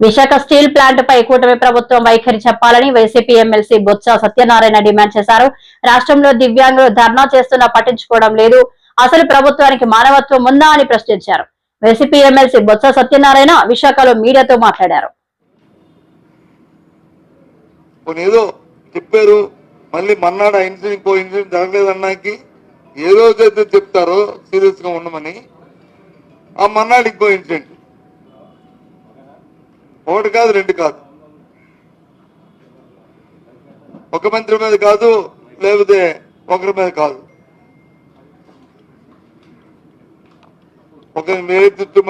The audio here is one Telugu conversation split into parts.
విశాఖ స్టీల్ ప్లాంట్ పై కూటమి ప్రభుత్వం వైఖరి చెప్పాలని YCP MLC Botsa Satyanarayana demand చేశారు. రాష్ట్రంలో దివ్యాంగులు ధర్నా చేస్తున్నా పట్టించుకోవడం లేదు. అసలు ప్రభుత్వానికి మానవత్వం ఉందా అని ప్రశ్నించారు. వైసీపీ ఎమ్మెల్సీ బొత్స సత్యనారాయణ విశాఖలో మీడియాతో మాట్లాడారు. ఏదో చెప్పారు. మళ్ళీ మన్నాడు ఆ ఇన్సిడెంట్ ఇంకో ఇన్సిడెంట్ జరగలేదన్నాకి ఏ రోజైతే చెప్తారో సీరియస్గా ఉండమని. ఆ మన్నాడు ఇంకో ఇన్సిడెంట్. ఒకటి కాదు రెండు కాదు. ఒక మంత్రి మీద కాదు లేకపోతే ఒకరి మీద కాదు. ఒకరి మీద చుట్టూ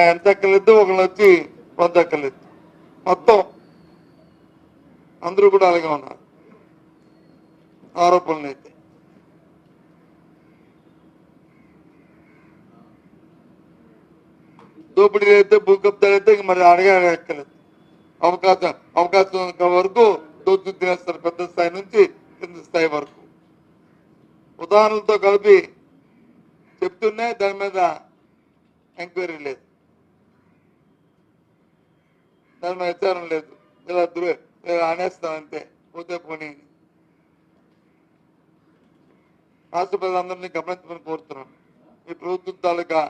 ఎంత ఎక్కలేదు ఒకరిని వచ్చి వంద ఎక్కలేదు మొత్తం అందరూ కూడా అలాగే ఉన్నారు. ఆరోపణలు అయితే. దోపిడీ అయితే భూకబ్దాలు అయితే మరి అడగా అవకాశం అవకాశం వరకు దోచు తినేస్తారు పెద్ద స్థాయి నుంచి కింద స్థాయి వరకు. ఉదాహరణలతో కలిపి చెప్తూనే దాని మీద ఎంక్వైరీ లేదు. దాని మీద విచారం లేదు. ఇలా దురే ఇలా అనేస్తాం అంతే. పోతే పోనీ. రాష్ట్ర ప్రజలందరినీ గమనించమని కోరుతున్నాను. ఈ ప్రభుత్వం తాలూకా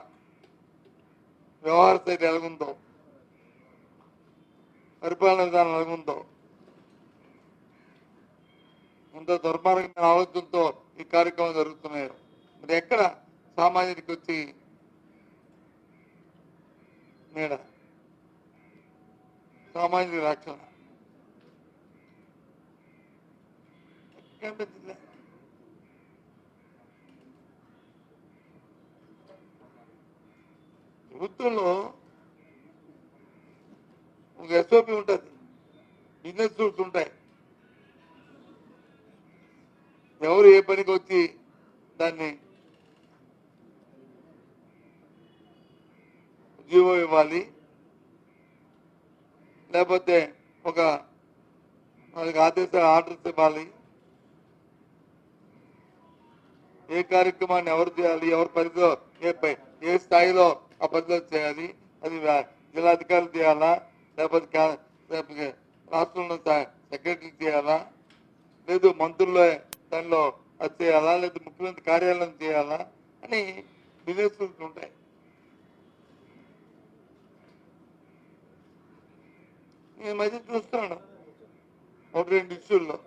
వ్యవహార శైలి ఎలాగుందో పరిపాలన విధానం ఎలాగుందో ఇంత దుర్మార్గమైన ఆలోచనతో ఈ కార్యక్రమం జరుగుతున్నాయి మరి ఎక్కడ సామాజిక వచ్చి నీడ సామాజిక రక్షణ కనిపించలే. ప్రభుత్వంలో ఒక ఎస్ఓపి ఉంటుంది. బిజినెస్ రూల్స్ ఉంటాయి. ఎవరు ఏ పనికి వచ్చి దాన్ని జీవో ఇవ్వాలి? లేకపోతే ఒక వాళ్ళకి ఆదేశాలు ఆర్డర్స్ ఇవ్వాలి? ఏ కార్యక్రమాన్ని ఎవరు చేయాలి? ఎవరి పరిధిలో ఏ పై- ఏ స్థాయిలో ఆ పరిధిలో చేయాలి. అది జిల్లాధికారులు చేయాలా? లేకపోతే లేకపోతే రాష్ట్రంలో సెక్రటరీ చేయాలా? లేదు మంత్రుల్లో దానిలో అది చేయాలా? లేదా ముఖ్యమంత్రి కార్యాలయం చేయాలా? అని బిజినెస్ ఉంటాయి. నేను మధ్య చూస్తున్నాను. ఒక రెండు ఇష్యూల్లో.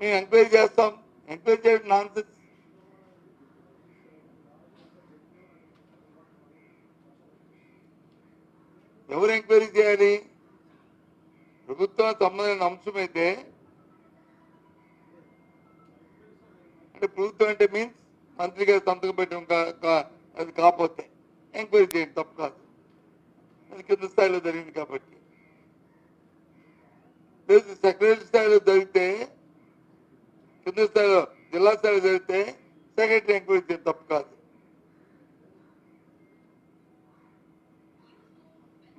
మేము ఎంక్వైరీ చేస్తాం. ఎంక్వైరీ చేయడం నాన్ ఎవరు ఎంక్వైరీ చేయాలి? ప్రభుత్వం సంబంధించిన అంశం అయితే అంటే ప్రభుత్వం అంటే మీన్స్ మంత్రి గారు సంతకం పెట్టడం అది కాకపోతే ఎంక్వైరీ చేయండి తప్పు కాదు. అది కింద స్థాయిలో జరిగింది కాబట్టి. సెక్రటరీ స్థాయిలో జరిగితే కింద స్థాయిలో జిల్లా స్థాయిలో జరిగితే సెక్రటరీ ఎంక్వైరీ చేయడం తప్పు కాదు.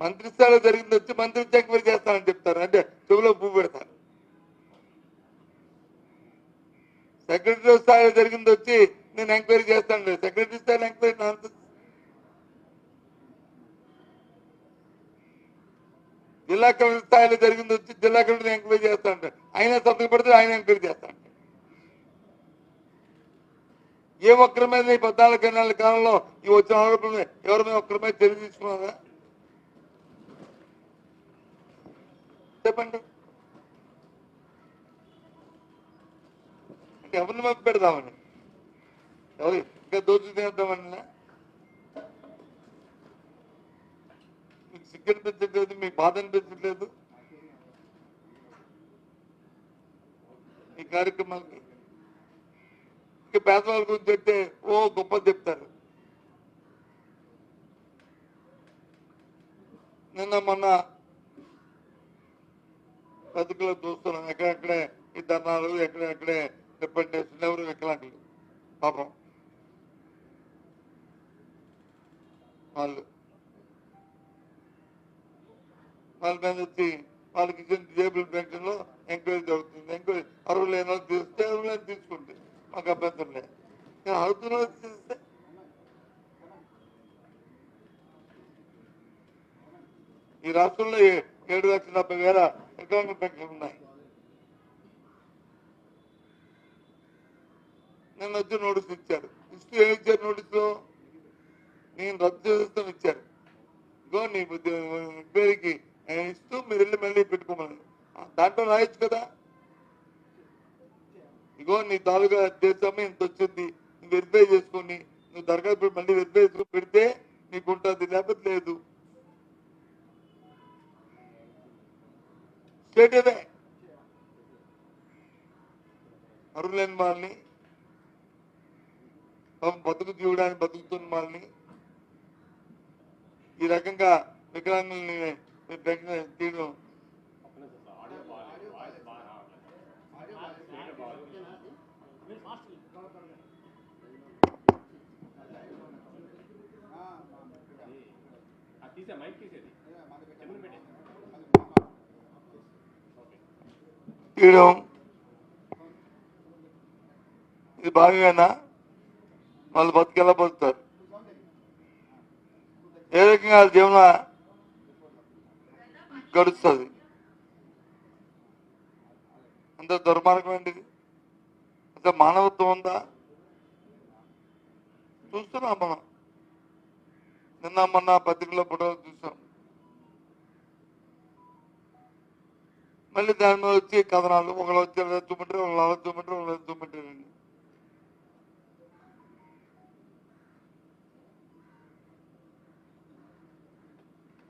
మంత్రి స్థాయిలో జరిగింది వచ్చి మంత్రి వచ్చి చేస్తానని చెప్తారు. అంటే చెవిలో పువ్వు పెడతారు. సెక్రటరీ స్థాయిలో జరిగింది వచ్చి నేను ఎంక్వైరీ చేస్తాను. సెక్రటరీ స్థాయిలో ఎంక్వైరీ అంత జిల్లా కలెక్టర్ స్థాయిలో జరిగింది వచ్చి జిల్లా కలెక్టర్ ఎంక్వైరీ చేస్తాంట ఆయన సంతకు పెడితే ఆయన ఎంక్వైరీ చేస్తాంట ఏ ఒక్కరి మీద ఈ పద్నాలుగు నెలల కాలంలో ఈ వచ్చిన ఆరోపణ ఎవరి మీద ఒక్కరి మీద తెలియజేసుకున్నారా చెప్పండి. ఎవరిని మధ్య పెడదామని? ఎవరు ఇంకా దోచు తినేద్దామని మీకు సిగ్గు అనిపించట్లేదు మీకు బాధ అనిపించట్లేదు ఈ కార్యక్రమాలకి. ఇంకా పేదవాళ్ళ గురించి చెప్తే ఓ గొప్ప చెప్తారు. నిన్న మొన్న బతుకులో చూస్తున్నాం. ఎక్కడెక్కడే ఈ ధర్నాలు ఎక్కడెక్కడే డిపెండెన్స్ ఎవరు వికలాంగులు? పాపం వాళ్ళు. వాళ్ళ మీద వచ్చి వాళ్ళకి ఇచ్చిన డిజేబుల్ పెన్షన్లో ఎంక్వైరీ జరుగుతుంది. ఎంక్వైరీ అరువు లేని వాళ్ళు తీస్తే అరువు లేని తీసుకుంటే మాకు అభ్యంతరం లేదు. నేను అడుగుతున్న తీస్తే ఈ రాష్ట్రంలో ఏ- ఏడు లక్షల డెబ్బై వేల వికలాంగ పెన్షన్ ఉన్నాయి. నిన్న వచ్చి నోటీస్ ఇచ్చారు ఇస్తూ ఏమి ఇచ్చారు నోటీసులో నేను రద్దు చేస్తాను ఇచ్చారు ఇగో నీ బుద్ధి- పేరుకి నేను ఇస్తూ మీరు వెళ్ళి మళ్ళీ పెట్టుకోమని దాంట్లో రాయొచ్చు కదా? ఇగో నీ తాలూకా చేస్తాము ఇంత వచ్చింది. నువ్వు వెరిఫై చేసుకొని నువ్వు దరఖాస్తు పెట్టి మళ్ళీ వెరిఫై చేసుకుని పెడితే నీకు ఉంటుంది లేకపోతే లేదు. స్టేట్ అదే అరువులేని వాళ్ళని బతుకు జీవడానికి బతుకుతున్న వాళ్ళని ఈ రకంగా వికలాంగుల్ని తీయడం తీసే మైక్ తీసేది కింద పెట్టి తీయడం ఇది బాగానా వాళ్ళు బతికెలా బతుకుతారు. ఏ రకంగా వాళ్ళ జీవన గడుస్తుంది? అంత దుర్మార్గమైనది అంత మానవత్వం ఉందా? చూస్తున్నాం మనం. నిన్న మొన్న పత్రికలో ఫోటోలు చూసాం. మళ్ళీ దాని మీద వచ్చి కథనాలు ఒకళ్ళు వచ్చి ఎత్తుమంటారు ఒకళ్ళు అలా ఎత్తుమంటారు ఒకళ్ళు ఎత్తుమంటారండి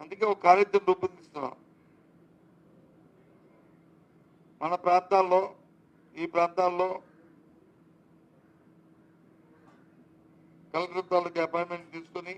అందుకే ఒక కార్యక్రమం రూపొందిస్తున్నాం. మన ప్రాంతాల్లో ఈ ప్రాంతాల్లో కలెక్టర్ తాలూకు అపాయింట్మెంట్ తీసుకొని